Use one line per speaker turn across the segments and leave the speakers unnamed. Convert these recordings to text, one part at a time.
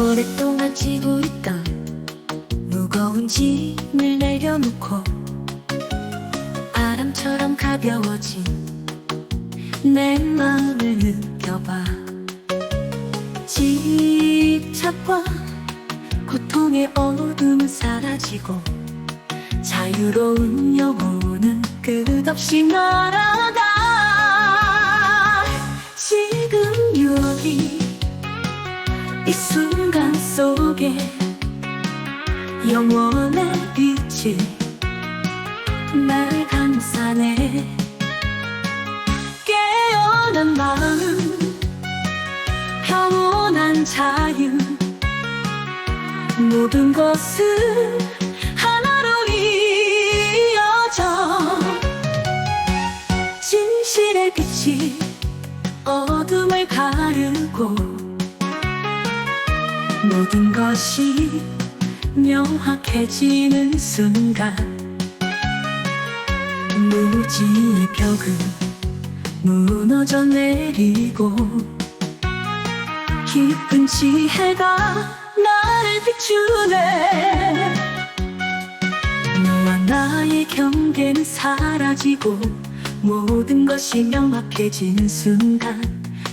오랫동안 지고 있던 무거운 짐을 내려놓고 바람처럼 가벼워진 내 마음을 느껴봐. 집착과 고통의 어둠은 사라지고 자유로운 영혼은 끝없이 날아가 지금 여기 이 순간 속에 영원의 빛이 날 감싸네 깨어난 마음 평온한 자유 모든 것은 하나로 이어져. 진실의 빛이 어둠을 가르고 모든 것이 명확해지는 순간 무지의 벽은 무너져 내리고 깊은 지혜가 나를 비추네. 너와 나의 경계는 사라지고 모든 것이 명확해지는 순간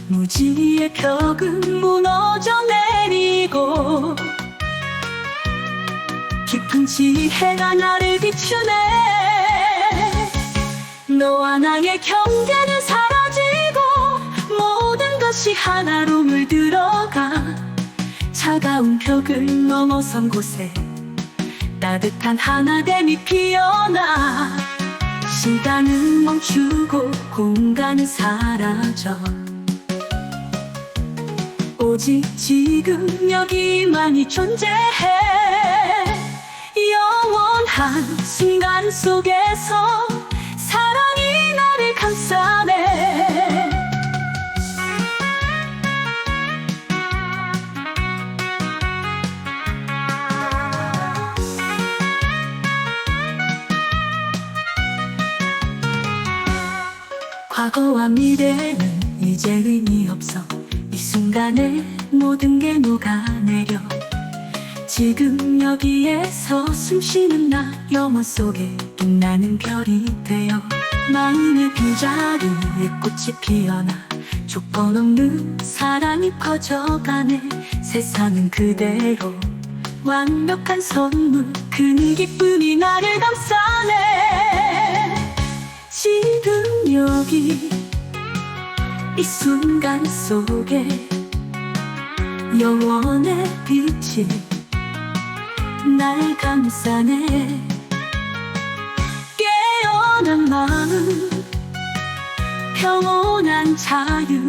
무지의 벽은 무너져 내리고 깊은 지혜가 나를 비추네. 너와 나의 경계는 하나로 물들어가 차가운 벽을 넘어선 곳에 따뜻한 하나됨이 피어나 시간은 멈추고 공간은 사라져. 오직 지금 여기만이 존재해. 영원한 순간 속에서 사랑이 나를 감싸네 과거와 미래는 이제 의미 없어. 이 순간에 모든 게 녹아내려. 지금 여기에서 숨쉬는 나 영원 속에 빛나는 별이 되어. 마음의 빈자리에 꽃이 피어나 조건 없는 사랑이 퍼져가네. 세상은 그대로 완벽한 선물 그 기쁨이 나를 감싸 여기 이 순간 속에 영원의 빛이 날 감싸네. 깨어난 마음 평온한 자유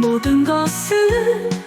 모든 것은